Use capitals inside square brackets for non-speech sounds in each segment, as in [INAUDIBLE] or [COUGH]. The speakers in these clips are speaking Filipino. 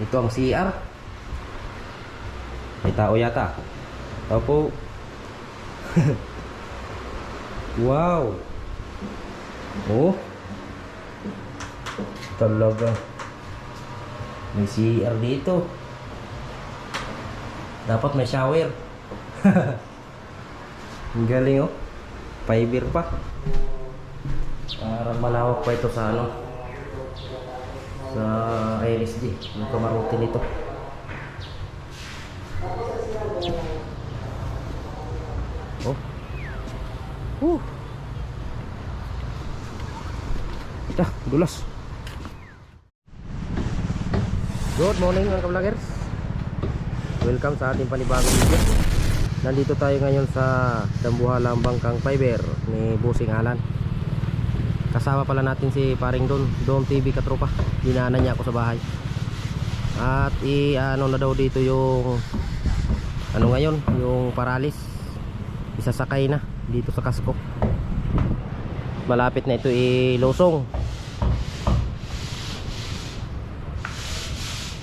Ito ang CR. May tao yata. Opo. [LAUGHS] wow. Oh. Talaga. May CR dito. Dapat may shower. [LAUGHS] Ang galing oh. Fiber pa. Parang malawak pa ito sa ano. Sa IRSG. Yung kamarote nito. Oh. Uh. Ito, dulas. Good morning mga ka-vloggers. Welcome sa ating panibagong video. Nandito tayo ngayon sa Dambuhalang Bangkang Fiber ni Busing Alan. Kasama pala natin si Paring Don, Don TV Katropa. Dinaanan niya ako sa bahay. At i ano na daw dito yung ano ngayon, yung paralis. Isasakay na dito sa Kasko. Malapit na ito i-losong.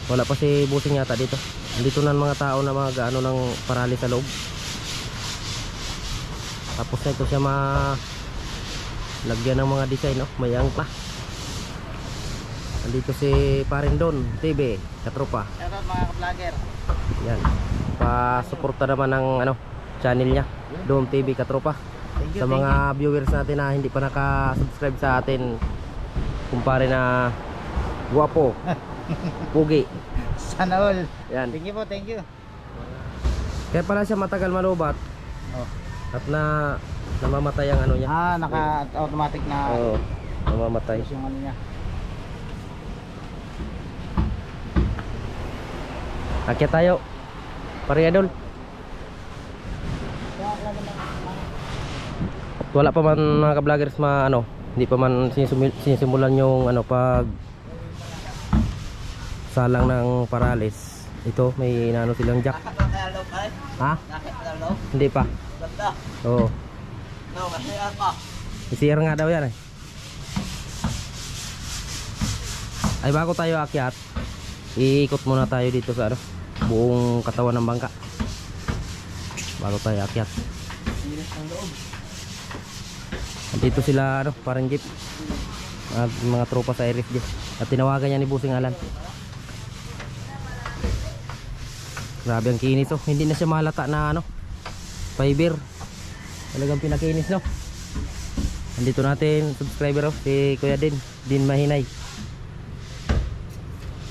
Wala pa si Busing yata dito. Dito na mga tao na mga ano ng paralis sa loob. Tapos na ito siya ma lagyan ng mga design, no? May angkla. Nandito si Parindon TV, katropa. Shoutout mga ka-vlogger. Yan. Pa-suporta naman ng ano, channel niya, Dome TV Katropa. You, Sa mga viewers natin na hindi pa naka-subscribe sa atin, kumpare na guwapo, [LAUGHS] pugi. Sana all. Yan. Thank you po, thank you. Kaya pala siya matagal malubat Oh. at na namamatay ang ano niya. Ah, naka-automatic na Oo, namamatay. yung ano niya. Akyat tayo. Pare Idol. Wala pa man mga ka-vloggers ma ano, hindi pa man sinisimulan yung ano pag salang ng paralis. Ito may inaano silang jack. Ha? Hindi pa. Oo. No, kasi apa? CR nga daw yan eh. Ay bago tayo akyat, iikot muna tayo dito sa ano, buong katawan ng bangka. Bago tayo akyat. Dito sila ano, parang jeep. At mga tropa sa RFJ. At tinawagan niya ni Busing Alan. Grabe ang kinis oh. Hindi na siya malata na ano, fiber. Talagang pinakinis no. Andito natin subscriber oh, si Kuya Din, Din Mahinay.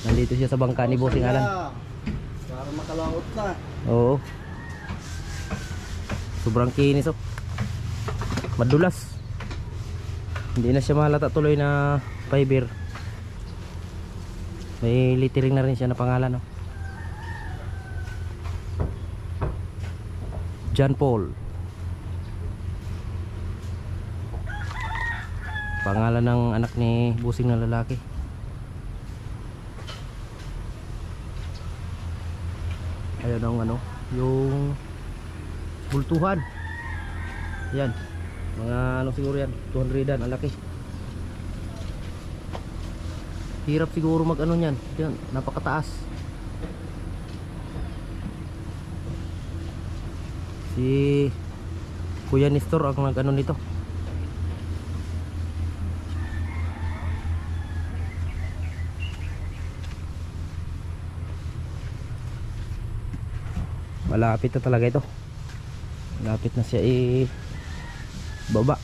Nandito siya sa bangka ni Busing Alan. Para makalawot na. Oo. Sobrang kinis oh. Madulas. Hindi na siya malata tuloy na fiber. May littering na rin siya na pangalan oh. John Paul. Pangalan ng anak ni busing na lalaki. Ayun ang ano, yung bultuhan. Yan. Mga ano siguro yan, 200 ang laki. Hirap siguro mag ano niyan. Yan, napakataas. Si Kuya Nestor ang nag ano nito. Malapit na talaga ito. Malapit na siya i baba.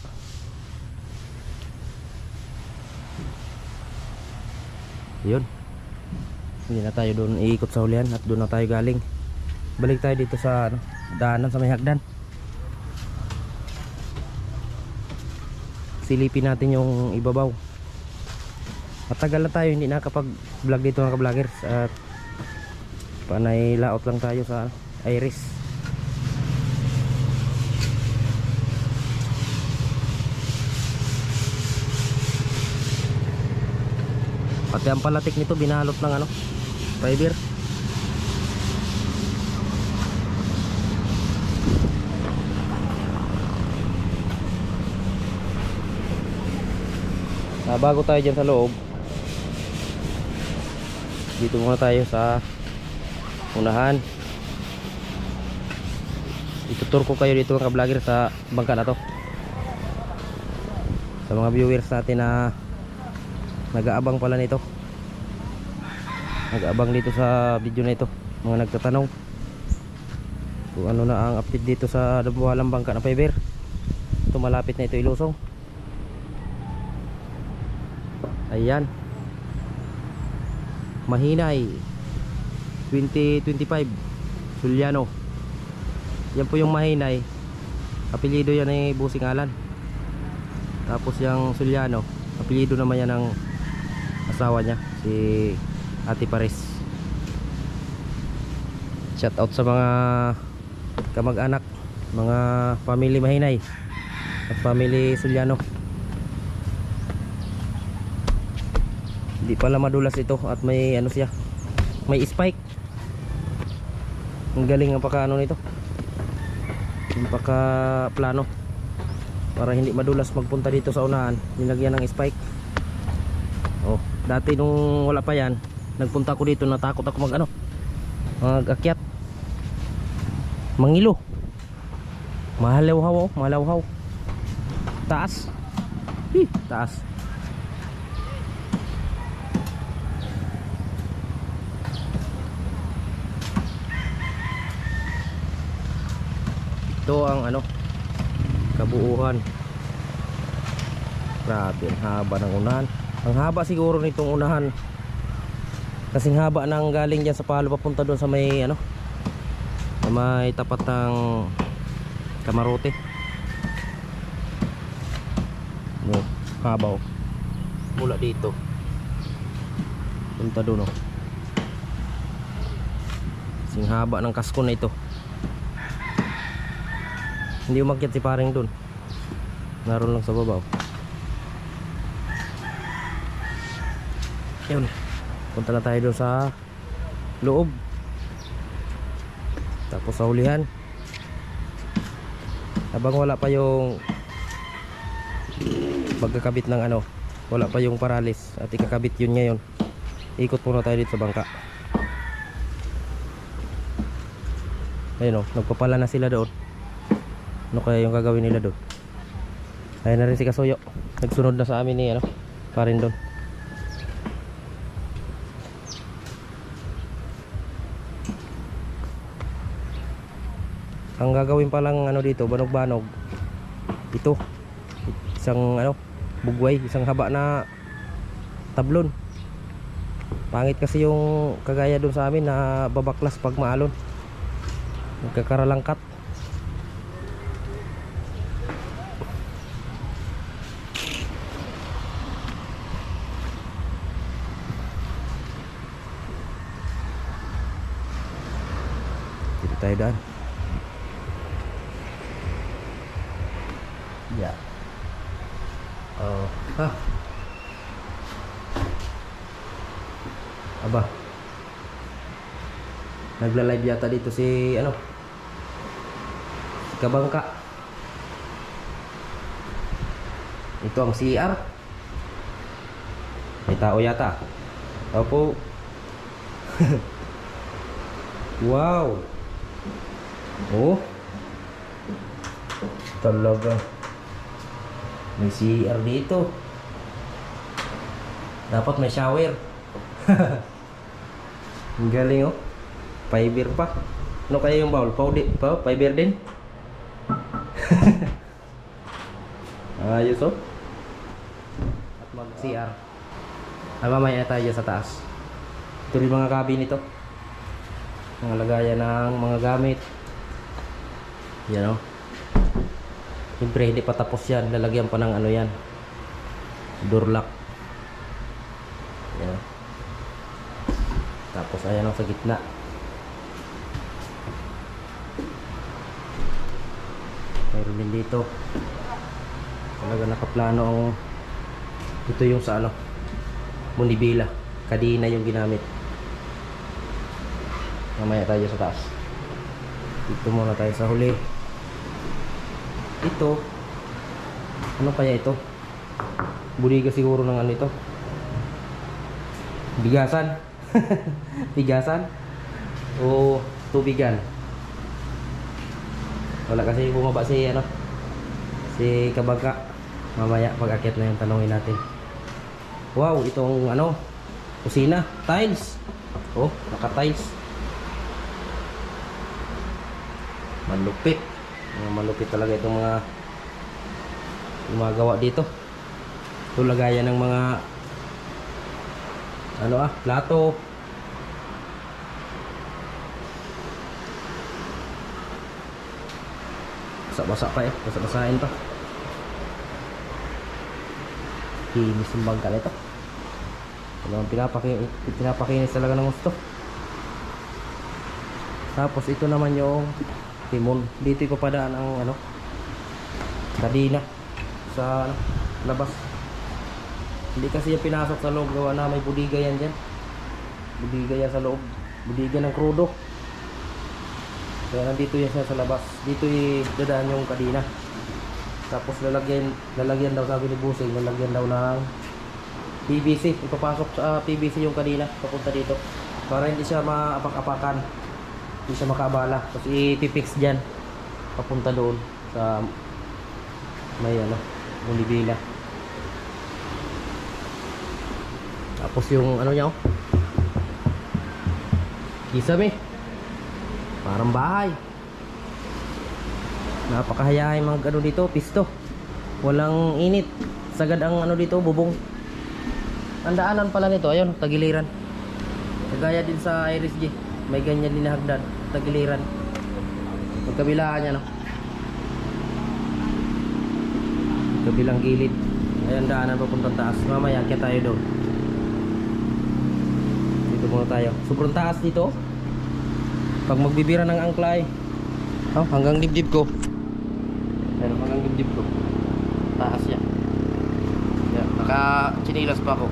Yun. Hindi na tayo doon iikot sa hulihan at doon na tayo galing. Balik tayo dito sa ano, daanan sa may hagdan. Silipin natin yung ibabaw. Matagal na tayo hindi nakapag-vlog dito mga ka-vloggers at panay laot lang tayo sa ano, Iris. Pati ang palatik nito binalot ng ano, fiber. Ah, bago tayo dyan sa loob dito muna tayo sa unahan itutur ko kayo dito mga vlogger sa bangka na to. Sa mga viewers natin na nag-aabang pala nito. Nag-aabang dito sa video na ito. Mga nagtatanong kung ano na ang update dito sa Dabuhalang Bangka na Fiber. Ito malapit na ito ilusong. Ayan. Mahinay. 2025 Sulyano yan po yung Mahinay. Apelyido yan ay Busing Alan. Tapos yung Sulyano apelyido naman yan ng asawa niya si Ate Paris. Shout out sa mga kamag-anak mga family Mahinay at family Sulyano hindi pala madulas ito at may ano siya may spike. Ang galing ang paka ano nito ang paka plano para hindi madulas magpunta dito sa unahan nilagyan ng spike. Oh dati nung wala pa yan nagpunta ko dito natakot ako mag ano mag akyat mangilo mahalawhaw oh mahalawhaw taas. Hi, taas ito ang ano kabuuhan grabe ang haba ng unahan. Ang haba siguro nitong unahan. Kasing haba ng galing dyan sa palo papunta doon sa may ano sa may tapat ng kamarote. No, haba oh. mula dito. Punta doon oh. kasing haba ng kasko na ito hindi umakyat si paring dun. Naroon lang sa baba oh. yun. Punta na tayo dun sa loob. Tapos sa hulihan. Habang wala pa yung magkakabit ng ano wala pa yung paralis at ikakabit yun ngayon ikot muna tayo dito sa bangka. Ayun o nagpapala na sila doon ano kaya yung gagawin nila doon? Ayun na rin si Kasuyo. Nagsunod na sa amin ni ano pa rin doon. Ang gagawin pa lang ano dito banog-banog. Ito. Isang ano bugway. Isang haba na tablon. Pangit kasi yung kagaya doon sa amin na babaklas pag maalon. Nagkakaralangkat dito tayo daan Yeah. Oh, ha. Aba. Nagla-live yata dito si ano? Kabangka. Ito ang CR. May tao yata. Opo. [LAUGHS] wow. Oh. Talaga. May CR dito. Dapat may shower. [LAUGHS] Ang galing oh. Fiber pa. Ano kaya yung bowl? Powder, pa, fiber din? [LAUGHS] Ayos oh. At mag CR. Ay mamaya na tayo sa taas. Ito rin mga cabin ito. Mga lagayan ng mga gamit. Yan oh. Siyempre hindi pa tapos yan. Lalagyan pa ng ano yan. Door lock. Yan. Tapos ayan ang sa gitna. Mayroon din dito. Talaga nakaplano ang ito yung sa ano Munibila. Kadina yung ginamit. Mamaya tayo sa taas. Dito muna tayo sa huli ito ano kaya ito buliga siguro ng ano ito bigasan [LAUGHS] Tigasan? O tubigan? Wala kasi bumaba si ano si Kabagka. Mamaya pag akyat na yung tanongin natin. Wow, itong ano kusina, tiles. Oh, naka-tiles. Malupit. Malupit talaga itong mga gumagawa dito. Ito lagayan ng mga ano ah, plato. Basa-basa pa eh, basa-basahin pa. Kinis yung bangka nito. Talagang pinapakinis, pinapakinis talaga ng gusto. Tapos ito naman yung timon. Dito ipapadaan ang ano, kadina sa ano, labas. Hindi kasi yung pinasok sa loob gawa na may budiga yan dyan. Budiga yan sa loob. Budiga ng krudo. Kaya nandito yan siya sa labas. Dito idadaan yung kadina. Tapos lalagyan, lalagyan daw sabi ni Busing, lalagyan daw ng PVC. Ipapasok sa ah, PVC yung kadina papunta dito. Para hindi siya maapak-apakan. Hindi siya makabala. Tapos ipipix dyan. Papunta doon sa may ano, Bulibila. Tapos yung ano niya oh. Kisame. Parang bahay. Napakahayahay mag ano dito, pisto. Walang init. Sagad ang ano dito, bubong. Ang daanan pala nito, ayun, tagiliran. Kagaya din sa Iris G. May ganyan din hagdan, tagiliran. Magkabilaan niya, no? Kabilang gilid. Ayan, daanan papuntang taas. Mamaya, kaya tayo doon. Muna tayo. Sobrang taas dito. Pag magbibira ng angklay. Oh, hanggang dibdib ko. Ayun, hanggang dibdib ko. Taas yan. Yan, naka chinilas pa ako.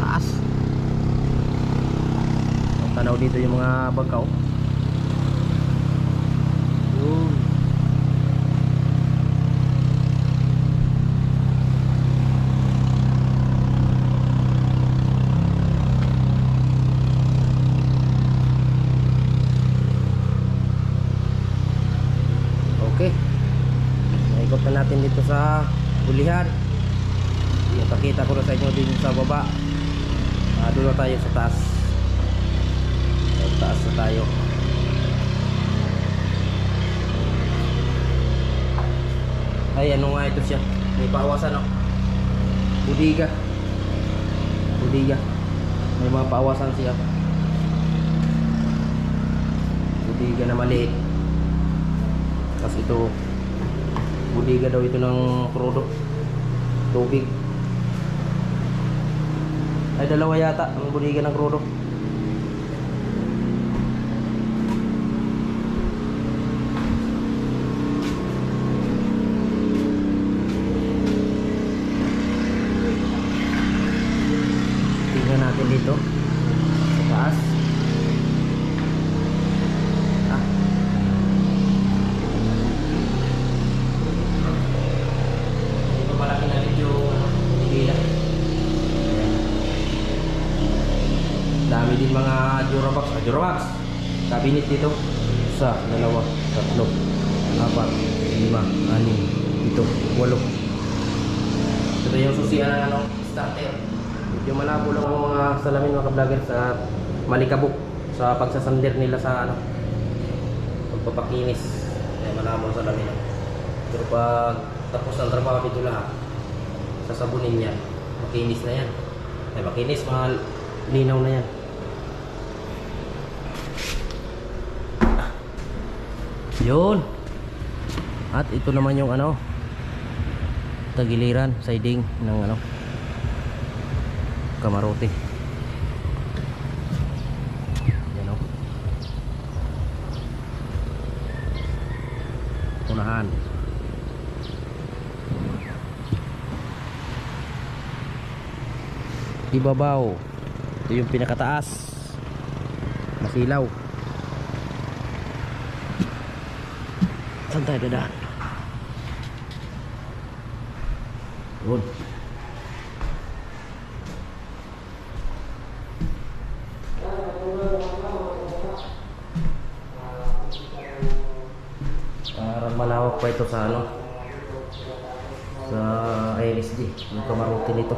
Taas. Ang tanaw dito yung mga bangkaw. Yun. Okay. Naikot na natin dito sa bulihan. Ipakita ko na sa inyo din sa baba. Ah, doon na tayo sa taas. Sa taas na tayo. Ay, ano nga ito siya? May paawasan no? Budiga. Budiga. May mga paawasan siya. Budiga na maliit. Tapos ito, budiga daw ito ng krudo. Tubig. Ay, dalawa yata ang budiga ng krudo. Sa pagsasander nila sa ano, pagpapakinis. Kaya malabo ang salamin. Pero pag tapos ang trabaho dito lahat, sasabunin yan. Makinis na yan. Ay, makinis, mga linaw na yan. Yun. At ito naman yung ano, tagiliran, siding ng ano, kamarote. ibabaw. Ito yung pinakataas masilaw saan tayo dadaan? Doon parang malawak pa ito sa ano sa ASD yung kamaruti nito.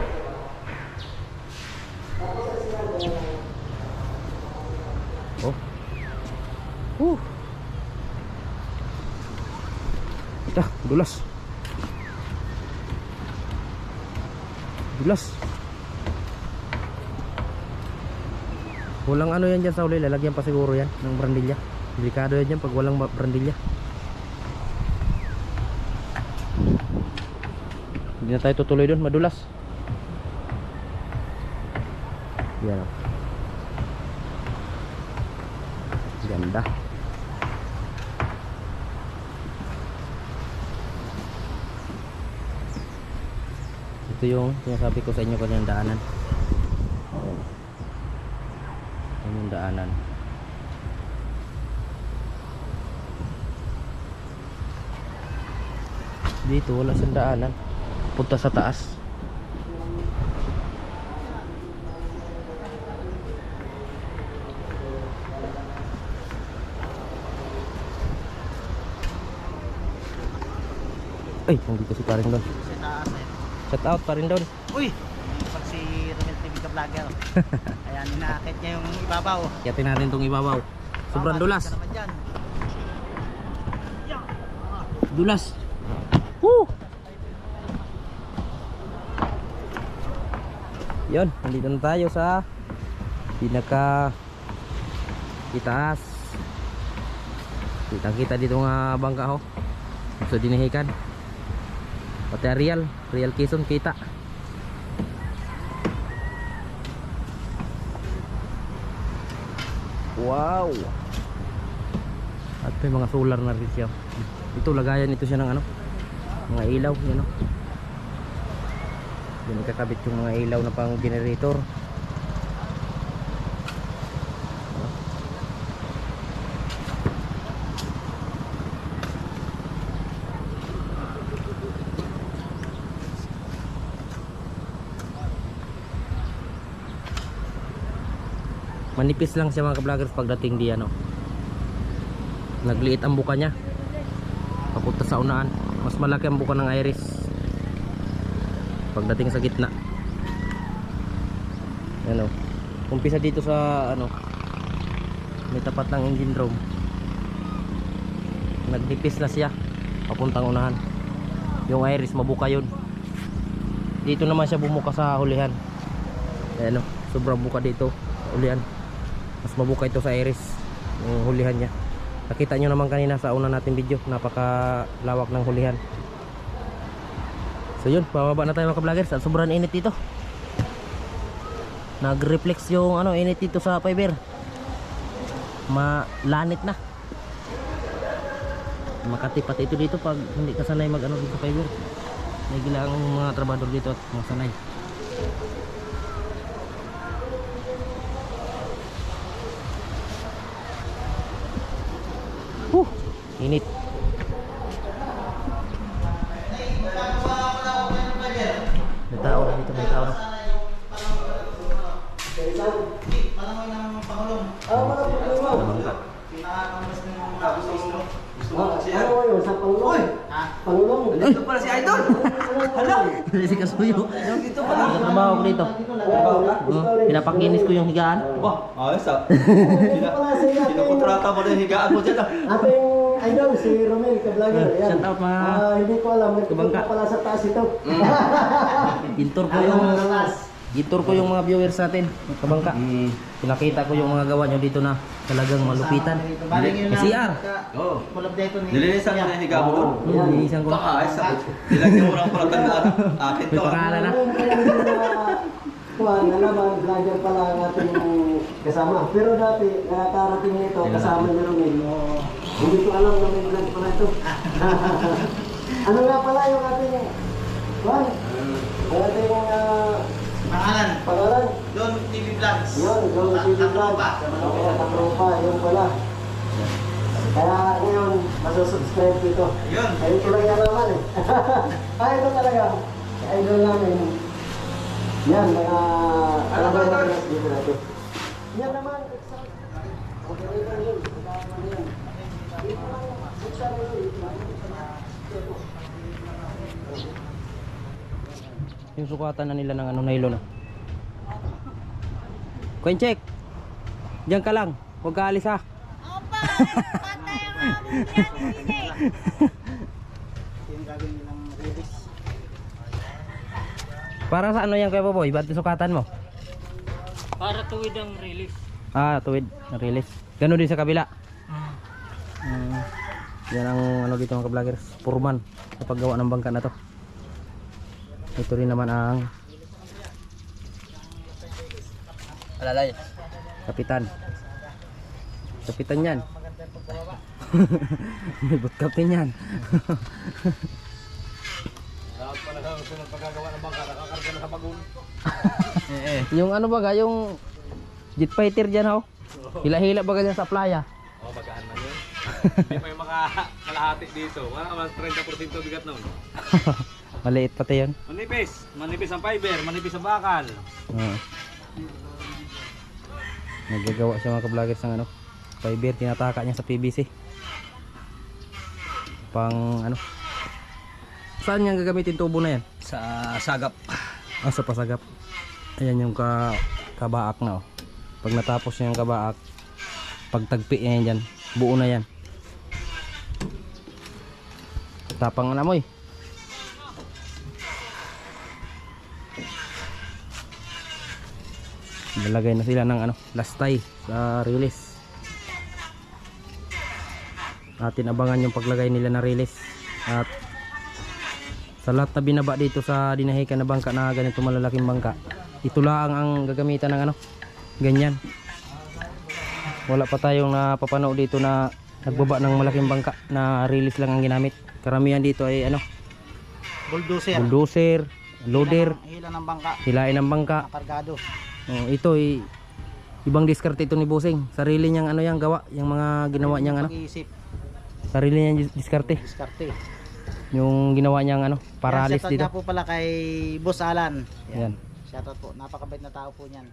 Walang ano yan dyan sa uli lalagyan pa siguro yan ng brandilya. Delikado yan dyan pag walang brandilya. Hindi na tayo tutuloy doon madulas. Yan. Ganda. Ito yung sinasabi ko sa inyo kanyang daanan Ayan. Daanan dito wala siyang daanan. Punta sa taas. Ay nandito si Karin doon. Sa taas eh. shout out Karin doon. Uy! Pag si Romel TV ka vlogger. [LAUGHS] Ayan, inaakit niya yung ibabaw. Yatin natin tong ibabaw sobrang dulas dulas Woo! Yon, nandito na tayo sa pinaka itaas. Kita kita dito nga bangka ho. Sa dinihikan. Pati ang real, real Quezon kita. Wow. At may mga solar na rin siya. Ito lagayan ito siya ng ano? Mga ilaw, yan o. Yan ikakabit yung mga ilaw na pang generator. Manipis lang siya mga ka-vloggers pagdating di ano. Nagliit ang buka niya. Papunta sa unahan. Mas malaki ang buka ng iris. Pagdating sa gitna. Ano? Umpisa dito sa ano. May tapat ng engine room. Nagnipis na siya. Papuntang unahan. Yung iris mabuka yun. Dito naman siya bumuka sa hulihan. Ayan o. Sobrang buka dito. Sa hulihan. Mas mabuka ito sa iris. Yung hulihan niya. Nakita nyo naman kanina sa una natin video, napaka lawak ng hulihan. So yun, bababa na tayo mga vloggers at sobrang init dito. Nag-reflex yung ano, init dito sa fiber. Malanit na. Makati pati ito dito pag hindi ka sanay mag ano dito sa fiber. May gilang mga trabador dito at mga sanay. Init. May tao na dito, may tao na. Palangoy ng Pangulong. Bangka. Pinakakambas ng mga gusto. Ano yun? Sa Pangulong? Ha? Pangulong? Dito pala si Idol! Hala! si Kasuyo. Dito pala. Nagtatrabaho ko dito. Oh, pinapakinis ko yung higaan. Ba, ayos ah. [LAUGHS] Ating, Kinukontrata mo na yung higaan mo dyan ah. ating idol, si Romel Kablager. Ayan. Shout out, mga Ah, hindi ko alam, nagtuturo kabangka. pala sa taas ito. [LAUGHS] Gintor ko Ayaw yung sa taas. Gintor ko yung mga viewers natin, kabangka. Pinakita ko yung mga gawa nyo dito na talagang malupitan. May CR. Oo. Kulab dito ni... Nilinisan mo na yung higaan mo doon. Linisan ko. Baka ayos ah. Nilagyan mo lang pala tandaan. [LAUGHS] Akin May to ah. pangalan na. Na, kuhan, na naman, vlogger pala ang ating kasama. Pero dati, nakakarating nito, kasama ni Romel. Hindi ko alam na may vlog pala ito. [LAUGHS] ano nga pala yung ating, kuhan, ang ating ah, Pangalan. pangalan. Don TV Vlogs. Yun, yung TV vlog. Tatropa. Oo, tatropa, yun pala. Kaya ngayon, masusubscribe dito. Yun. Ayun yan naman eh. [LAUGHS] ah, ito talaga. Idol namin. Yan, mga kalabay na pinas dito natin. Yan naman, exact. Okay, ito yun. Dito lang, buksan mo yun. Yung sukatan na nila ng ano nylon ah. Coin check. Diyan ka lang. Huwag ka alis ha. Opa! Patay ang aming yan, [LAUGHS] hindi. Yung gagawin nilang release. Para sa ano yan kaya boy? Ba't sukatan mo? Para tuwid ang release. Ah, tuwid. Na-release. Ganun din sa kabila. Mm. Yan ang ano dito mga vloggers. Purman. Sa paggawa ng bangka na to. Ito rin naman ang Alalay. kapitan. Kapitan yan. [LAUGHS] May boot captain yan. [LAUGHS] [LAUGHS] Eh, eh. yung ano ba ga, yung jet fighter dyan ho. Hila-hila ba ganyan sa playa? Oh, magaan man yun. [LAUGHS] Hindi pa yung makakalahati dito. Wala mas 30% bigat nun. [LAUGHS] Maliit pati yan. Manipis. Manipis ang fiber. Manipis ang bakal. Oo. Nagagawa siya mga ka-vloggers ng ano, fiber, tinataka niya sa PVC. Pang ano. Saan niya gagamitin tubo na yan? Sa sagap. Ah, sa pasagap. Ayan yung ka kabaak na oh. Pag natapos niya yung kabaak, pagtagpi niya yan buo na yan. Tapang na mo eh. Nalagay na sila ng ano, lastay sa release. Atin abangan yung paglagay nila na release. At sa lahat na binaba dito sa dinahikan na bangka na ganito malalaking bangka, ito lang ang gagamitan ng ano, ganyan. Wala pa tayong napapanood dito na nagbaba ng malaking bangka na release lang ang ginamit. Karamihan dito ay ano, Bulldozer. bulldozer, loader, Hila ng bangka. hilain ng bangka. Kargado. Oh, ito ay ibang diskarte ito ni Busing. Sarili niyang ano yang gawa, yung mga ginawa niyang ano, sarili niyang dis- diskarte. Diskarte. Yung ginawa niyang ano, paralis Yan, shoutout dito. nga po pala kay Boss Alan. Yan. Shoutout po. Napakabait na tao po niyan.